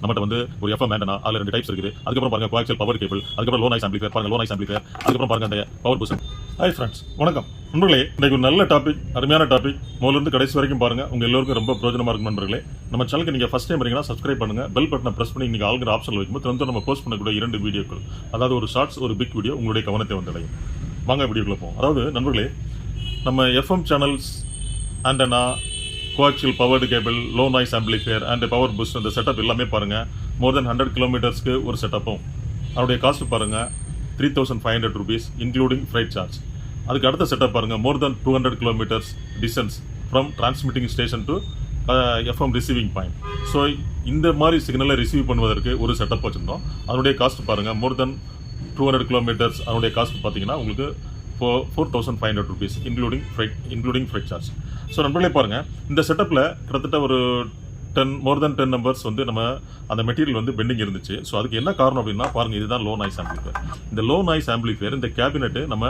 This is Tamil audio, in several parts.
நம்மகிட்ட வந்து ஒரு எஃப்எம் வேண்டனா அதில் ரெண்டு டைப்ஸ் இருக்குது. அதுக்கப்புறம் பாருங்க கோஆக்சல் பவர் கேபிள் அதுக்கப்புறம் லோன் ஐஸ் ஆம்பிளிஃபயர் பாருங்க லோன் ஐஸ் ஆம்பிளிஃபயர் அதுக்கப்புறம் பாருங்க அந்த பவர் பூசன் ஹாய் ஃப்ரெண்ட்ஸ் வணக்கம். நண்பர்களே இன்னைக்கு ஒரு நல்ல டாபிக் அருமையான டாபிக் முதல்ல இருந்து கடைசி வரைக்கும் பாருங்க உங்க எல்லாருக்கும் ரொம்ப பிரயோஜனமா இருக்கும் நண்பர்களே. நம்ம சேனலுக்கு நீங்க ஃபர்ஸ்ட் டைம் வரீங்கன்னா சப்ஸ்கிரைப் பண்ணுங்க பெல் பட்டனை பிரஸ் பண்ணி நீங்க ஆளுங்கிற ஆப்ஷன் வைக்கும்போது திறந்து நம்ம போஸ்ட் பண்ணக்கூடிய இரண்டு வீடியோக்கள் அதாவது ஒரு ஷார்ட்ஸ் ஒரு பிக் வீடியோ உங்களுடைய கவனத்தை வந்தடையும் வாங்க வீடியோக்குள்ள போவோம். அதாவது நண்பர்களே நம்ம FM channels antenna coaxial powered cable low noise amplifier and power boost இந்த செட்டப் எல்லாமே பாருங்கள் மோர் தென் ஹண்ட்ரட் கிலோமீட்டர்ஸ்க்கு ஒரு செட்டப்பும் அதனுடைய காஸ்ட் பாருங்கள் three thousand five hundred rupees including freight charge அதுக்கு அடுத்த செட்டப் பாருங்கள் more than two hundred kilometres distance from transmitting station to FM receiving point so இந்த மாதிரி சிக்னலை ரிசீவ் பண்ணுவதற்கு ஒரு செட்டப் வச்சுருந்தோம். அதனுடைய காஸ்ட் பாருங்கள் more than two hundred kilometres அதனுடைய காஸ்ட் பார்த்தீங்கன்னா உங்களுக்கு four four thousand five hundred rupees including freight including freight charge so நண்பர்களே பாருங்கள் இந்த செட்டப்பில் கிட்டத்தட்ட ஒரு ten more than ten numbers வந்து நம்ம அந்த மெட்டீரியல் வந்து பெண்டிங் இருந்துச்சு. ஸோ அதுக்கு என்ன காரணம் அப்படின்னா பாருங்கள் இதுதான் லோ நாய்ஸ் ஆம்பிளிஃபயர் இந்த லோ நாய்ஸ் ஆம்பிளிஃபயர் இந்த கேபினெட்டு நம்ம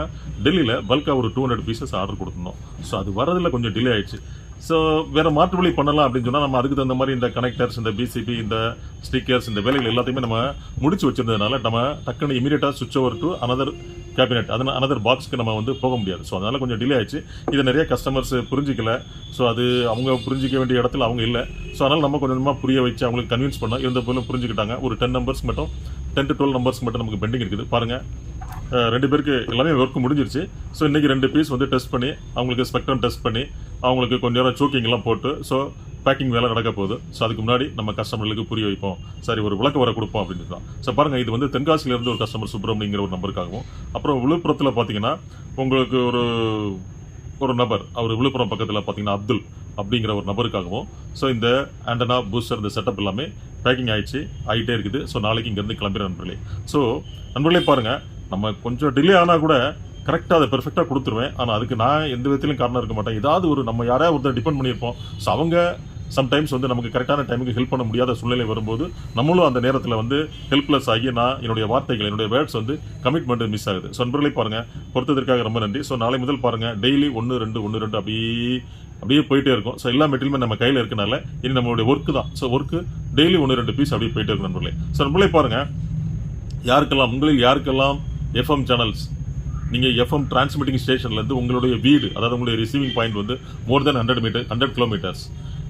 டெல்லியில் பல்காக ஒரு டூ ஹண்ட்ரட் பீசஸ் ஆர்டர் கொடுத்துருந்தோம். ஸோ அது வரதில் கொஞ்சம் டிலே ஆயிடுச்சு. ஸோ வேறு மாற்று வழி பண்ணலாம் அப்படின்னு சொன்னால் நம்ம அதுக்கு தகுந்த மாதிரி இந்த கனெக்டர்ஸ் இந்த பிசிபி இந்த ஸ்டிக்கர்ஸ் இந்த வேலைகள் எல்லாத்தையுமே நம்ம முடிச்சு வச்சிருந்ததுனால நம்ம டக்குன்னு இமீடியட்டாக switch over to another cabinet அதனால் அனதர் பாக்ஸ்க்கு நம்ம வந்து போக முடியாது. ஸோ அதனால் கொஞ்சம் டிலே ஆயிடுச்சு. இதை நிறைய கஸ்டமர்ஸ் புரிஞ்சிக்கல. ஸோ அது அவங்க புரிஞ்சிக்க வேண்டிய இடத்துல அவங்க இல்லை. ஸோ அதனால் நம்ம கொஞ்சமாக புரிய வச்சு அவங்களுக்கு கன்வின்ஸ் பண்ணோம் இருந்த போலும் புரிஞ்சுக்கிட்டாங்க. ஒரு டென் நம்பர்ஸ் மட்டும் டென் டு டுவெல் நம்பர்ஸ் மட்டும் நமக்கு பெண்டிங் இருக்குது. பாருங்கள் ரெண்டு பேருக்கு எல்லாமே ஒர்க் முடிஞ்சிருச்சு. ஸோ இன்றைக்கி ரெண்டு பீஸ் வந்து டெஸ்ட் பண்ணி அவங்களுக்கு ஸ்பெக்ட்ரம் டெஸ்ட் பண்ணி அவங்களுக்கு கொஞ்ச நேரம் சோக்கிங்லாம் போட்டு ஸோ பேக்கிங் வேலை நடக்க போகுது. ஸோ அதுக்கு முன்னாடி நம்ம கஸ்டமர்களுக்கு புரிய வைப்போம். சரி ஒரு விளக்க வர கொடுப்போம் அப்படின்னு தான். ஸோ பாருங்கள் இது வந்து தென்காசியிலேருந்து ஒரு கஸ்டமர் சுப்பிரமணியங்கிற ஒரு நம்பருக்காகவும் அப்புறம் விழுப்புரத்தில் பார்த்தீங்கன்னா உங்களுக்கு ஒரு ஒரு நபர் அவர் விழுப்புரம் பக்கத்தில் பார்த்தீங்கன்னா அப்துல் அப்படிங்கிற ஒரு நபருக்காகவும் ஸோ இந்த ஆண்டனா பூஸ்டர் இந்த செட்டப் எல்லாமே பேக்கிங் ஆகிடுச்சு ஆகிட்டே இருக்குது. ஸோ நாளைக்கு இங்கேருந்து கிளம்புற நண்பர்களே. ஸோ நண்பர்களே பாருங்கள் நம்ம கொஞ்சம் டிலே ஆனால் கூட கரெக்டாக அதை பெர்ஃபெக்டாக கொடுத்துருவேன். ஆனால் அதுக்கு நான் எந்த விதத்திலும் காரணம் இருக்க மாட்டேன். ஏதாவது ஒரு நம்ம யாராவது ஒருத்தர் டிபெண்ட் பண்ணியிருப்போம். ஸோ அவங்க சம்டைம்ஸ் வந்து நமக்கு கரெக்டான டைமுக்கு ஹெல்ப் பண்ண முடியாத சூழ்நிலை வரும்போது நம்மளும் அந்த நேரத்தில் வந்து ஹெல்ப்லெஸ் ஆகி நான் என்னுடைய வார்த்தைகள் என்னுடைய வேர்ட்ஸ் வந்து கமிட்மெண்ட் மிஸ் ஆகுது. ஸோ நண்பர்களே பாருங்கள் பொறுத்ததற்காக ரொம்ப நன்றி. ஸோ நாளை முதல் பாருங்கள் டெய்லி ஒன்று ரெண்டு ஒன்று ரெண்டு அப்படியே அப்படியே போயிட்டே இருக்கும். ஸோ எல்லா மெட்டீரியலுமே நம்ம கையில் இருக்கனால இனி நம்மளுடைய ஒர்க்கு தான். ஸோ ஒர்க்கு டெய்லி ஒன்று ரெண்டு பீஸ் அப்படியே போயிட்டே இருக்கும் நண்பர்களே. ஸோ நண்பர்களே பாருங்கள் யாருக்கெல்லாம் உங்களில் யாருக்கெல்லாம் எஃப்எம் சேனல்ஸ் நீங்கள் எஃப்எம் டிரான்ஸ்மிட்டிங் ஸ்டேஷன்லேருந்து உங்களுடைய வீடு அதாவது உங்களுடைய ரிசீவிங் பாயிண்ட் வந்து more than hundred metre hundred kilometres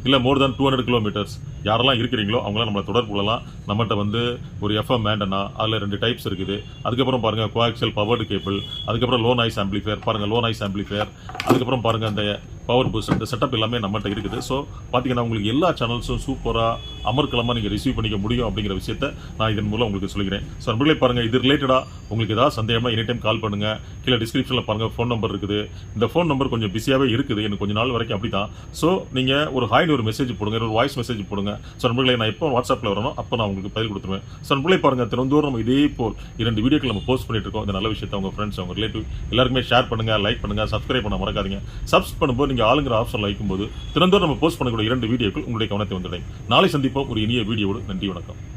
இல்லை more than two hundred kilometres யாரெல்லாம் இருக்கிறீங்களோ அவங்களாம் நம்மளை தொடர்பு கொள்ளலாம். நம்மகிட்ட வந்து ஒரு எஃப்எம் வேண்டனா அதில் ரெண்டு டைப்ஸ் இருக்குது. அதுக்கப்புறம் பாருங்க கோஆக்சல் பவர்டு கேபிள் அதுக்கப்புறம் லோ நாய்ஸ் ஆம்பிளிஃபயர் பாருங்கள் லோ நாய்ஸ் ஆம்பிளிஃபயர் அதுக்கப்புறம் பாருங்கள் அந்த பவர் பூஸ்ட் இந்த செட்டப் எல்லாமே நம்மகிட்ட இருக்குது. ஸோ பார்த்தீங்கன்னா உங்களுக்கு எல்லா சேனல்ஸும் சூப்பராக அமர்க்கலமாக நீங்கள் ரிசீவ் பண்ணிக்க முடியும் அப்படிங்கிற விஷயத்த நான் இதன் மூலம் உங்களுக்கு சொல்லிக்கிறேன். ஸோ நண்பர்களே பாருங்கள் இது ரிலேட்டடாக உங்களுக்கு ஏதாவது சந்தேகமாக எனி டைம் கால் பண்ணுங்கள் கீழே டிஸ்கிரிப்ஷனில் பாருங்கள் ஃபோன் நம்பர் இருக்குது. இந்த ஃபோன் நம்பர் கொஞ்சம் பிஸியாகவே இருக்குது. எனக்கு கொஞ்சம் நாள் வரைக்கும் அப்படி தான் ஸோ நீங்கள் ஒரு ஹாய்னு ஒரு மெசேஜ் போடுங்க ஒரு வாய்ஸ் மெசேஜ் போடுங்க. ஸோ நண்பர்களே நான் எப்போ வாட்ஸ்அப்பில் வரணும் அப்போ நான் உங்களுக்கு பதில் கொடுத்துருவேன். ஸோ நண்பர்களே பாருங்கள் தினந்தோறும் நம்ம இதே போல் இரண்டு வீடியோக்கள் நம்ம போஸ்ட் பண்ணிட்டு இருக்கோம். இந்த நல்ல விஷயத்தை உங்கள் ஃப்ரெண்ட்ஸ் அவங்க ரிலேட்டிவ் எல்லாருக்குமே ஷேர் பண்ணுங்கள் லைக் பண்ணுங்கள் சப்ஸ்கிரைப் பண்ண மறக்காதீங்க. சப்ஸ் பண்ணும்போது நீங்கள் ஆளுங்கிற ஆப்ஷன் வைக்கும்போது தினந்தோறும் நம்ம போஸ்ட் பண்ணக்கூடிய இரண்டு வீடியோக்கள் உங்களுடைய கவனத்தை வந்துடும் நாளை சந்திப்போம் ஒரு இனிய வீடியோடு நன்றி வணக்கம்.